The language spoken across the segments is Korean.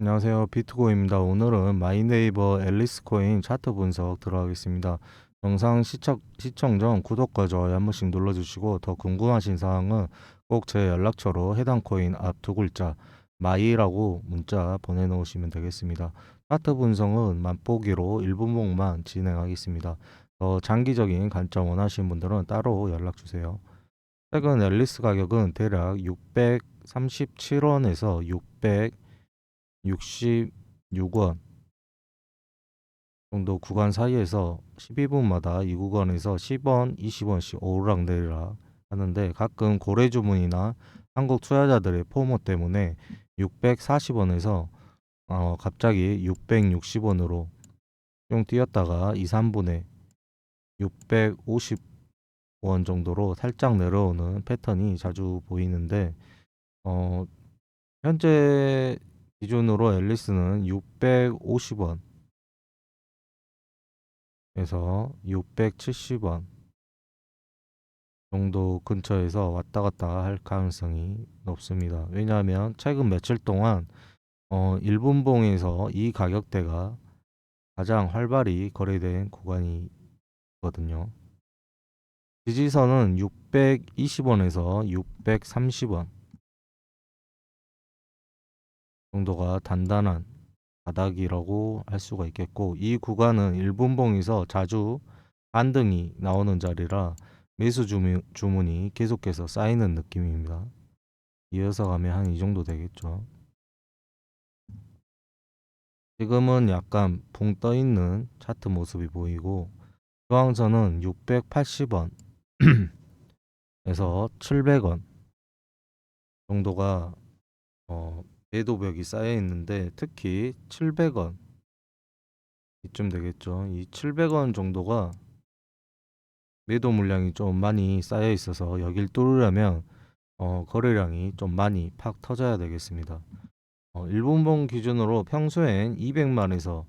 안녕하세요. 비트고입니다. 오늘은 마이네이버 앨리스 코인 차트 분석 들어가겠습니다. 영상 시청, 시청 전 구독과 좋아요 한 번씩 눌러주시고 더 궁금하신 사항은 꼭 제 연락처로 해당 코인 앞 두 글자 마이라고 문자 보내놓으시면 되겠습니다. 차트 분석은 맛보기로 1분목만 진행하겠습니다. 더 장기적인 관점 원하시는 분들은 따로 연락주세요. 최근 앨리스 가격은 대략 637원에서 600 66원 정도 구간 사이에서 12분마다 이 구간에서 10원, 20원씩 오르락 내리락 하는데 가끔 고래 주문이나 한국 투자자들의 포모 때문에 640원에서 어, 갑자기 660원으로 좀 뛰었다가 2, 3분에 650원 정도로 살짝 내려오는 패턴이 자주 보이는데 어, 현재 기준으로 앨리스는 650원 에서 670원 정도 근처에서 왔다 갔다 할 가능성이 높습니다. 왜냐하면 최근 며칠 동안 어, 1분봉에서 이 가격대가 가장 활발히 거래된 구간이거든요. 지지선은 620원에서 630원 정도가 단단한 바닥이라고 할 수가 있겠고 이 구간은 일분봉에서 자주 반등이 나오는 자리라 매수 주문, 주문이 계속해서 쌓이는 느낌입니다. 이어서 가면 한 이 정도 되겠죠. 지금은 약간 붕 떠 있는 차트 모습이 보이고 저항선은 680원 에서 700원 정도가 어, 매도벽이 쌓여 있는데 특히 700원 이쯤 되겠죠. 이 700원 정도가 매도 물량이 좀 많이 쌓여 있어서 여길 뚫으려면 어, 거래량이 좀 많이 팍 터져야 되겠습니다. 어, 일본봉 기준으로 평소엔 200만에서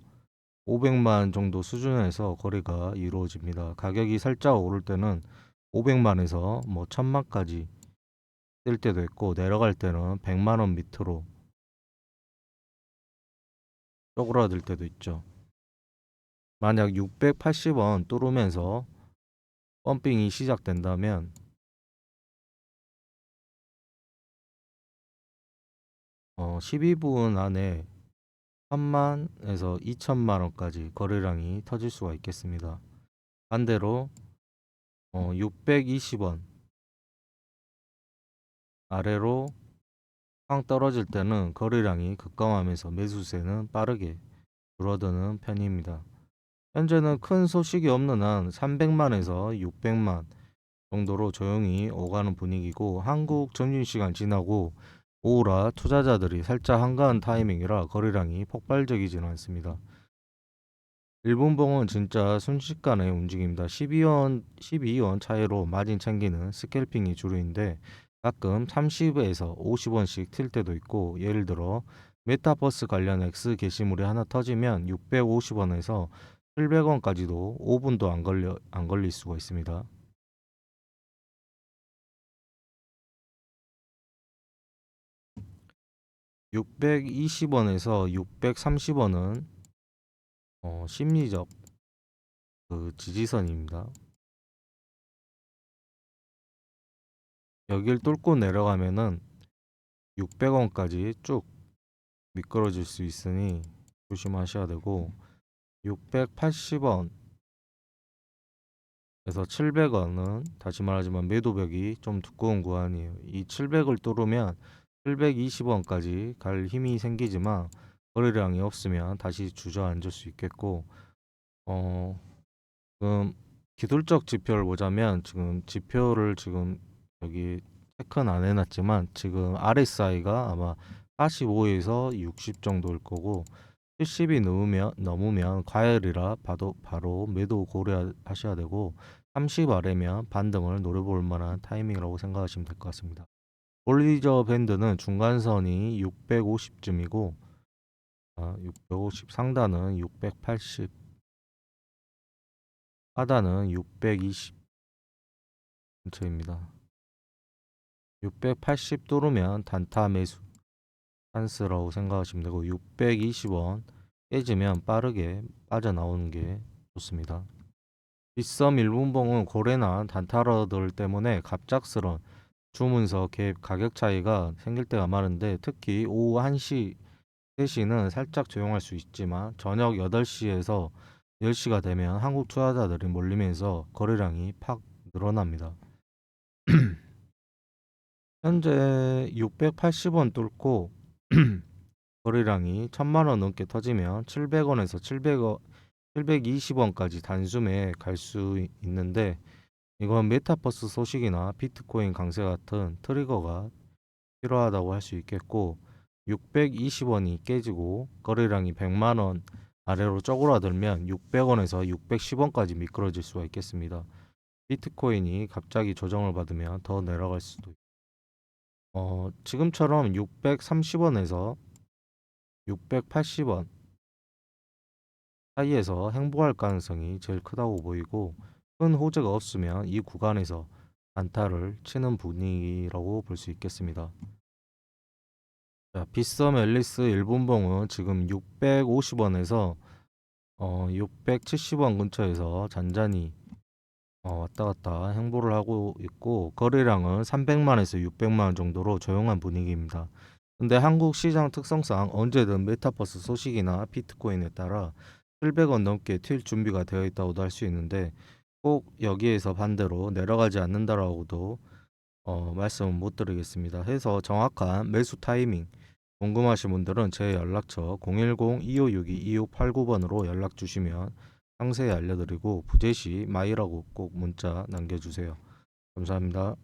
500만 정도 수준에서 거래가 이루어집니다. 가격이 살짝 오를 때는 500만에서 뭐 1000만까지 뜰 때도 있고 내려갈 때는 100만 원 밑으로 쪼그라들 때도 있죠. 만약 680원 뚫으면서 펌핑이 시작된다면 어, 12분 안에 3만에서 2천만 원까지 거래량이 터질 수가 있겠습니다. 반대로 어, 620원 아래로 빵 떨어질 때는 거래량이 급감하면서 매수세는 빠르게 줄어드는 편입니다. 현재는 큰 소식이 없는 한 300만에서 600만 정도로 조용히 오가는 분위기고 한국 점심시간 지나고 오후라 투자자들이 살짝 한가한 타이밍이라 거래량이 폭발적이지는 않습니다. 일본봉은 진짜 순식간에 움직입니다. 12원, 12원 차이로 마진 챙기는 스캘핑이 주류인데 가끔 30에서 50원씩 튈 때도 있고 예를 들어 메타버스 관련 X 게시물이 하나 터지면 650원에서 700원까지도 5분도 안 걸려 안 걸릴 수가 있습니다. (620원에서) (630원은) 어, 심리적 그 지지선입니다. 여길 뚫고 내려가면은 600원까지 쭉 미끄러질 수 있으니 조심하셔야 되고 680원 에서 700원은 다시 말하지만 매도벽이 좀 두꺼운 구간이에요. 이 700을 뚫으면 720원까지 갈 힘이 생기지만 거래량이 없으면 다시 주저앉을 수 있겠고 어 지금 기술적 지표를 보자면 지금 지표를 지금 여기 체크는 안 해놨지만 지금 RSI가 아마 45에서 60 정도일 거고 70이 넘으면 넘으면 과열이라 봐도 바로 매도 고려하셔야 되고 30 아래면 반등을 노려볼 만한 타이밍이라고 생각하시면 될 것 같습니다. 볼리저 밴드는 중간선이 650쯤이고 아, 650 상단은 680 하단은 620 근처입니다. 680 뚫으면 단타 매수 찬스라고 생각하시면 되고 620원 깨지면 빠르게 빠져나오는 게 좋습니다. 빗썸 1분봉은 고래나 단타러들 때문에 갑작스런 주문서 개입 가격 차이가 생길 때가 많은데 특히 오후 1시, 3시는 살짝 조용할 수 있지만 저녁 8시에서 10시가 되면 한국 투자자들이 몰리면서 거래량이 팍 늘어납니다. 현재 680원 뚫고 거래량이 1000만 원 넘게 터지면 700원에서 700원 720원까지 단숨에 갈 수 있는데 이건 메타버스 소식이나 비트코인 강세 같은 트리거가 필요하다고 할 수 있겠고 620원이 깨지고 거래량이 100만 원 아래로 쪼그라들면 600원에서 610원까지 미끄러질 수가 있겠습니다. 비트코인이 갑자기 조정을 받으면 더 내려갈 수도 있고 어, 지금처럼 630원에서 680원 사이에서 행보할 가능성이 제일 크다고 보이고 큰 호재가 없으면 이 구간에서 안타를 치는 분위기라고 볼 수 있겠습니다. 자, 빗썸 앨리스 1분봉은 지금 650원에서 어, 670원 근처에서 잔잔히 어, 왔다 갔다 행보를 하고 있고 거래량은 300만에서 600만 정도로 조용한 분위기입니다. 근데 한국 시장 특성상 언제든 메타버스 소식이나 비트코인에 따라 700원 넘게 튈 준비가 되어 있다고도 할 수 있는데 꼭 여기에서 반대로 내려가지 않는다라고도 어, 말씀은 못 드리겠습니다. 해서 정확한 매수 타이밍 궁금하신 분들은 제 연락처 010-2562-2589번으로 연락 주시면 상세히 알려드리고 부재시 마이라고 꼭 문자 남겨주세요. 감사합니다.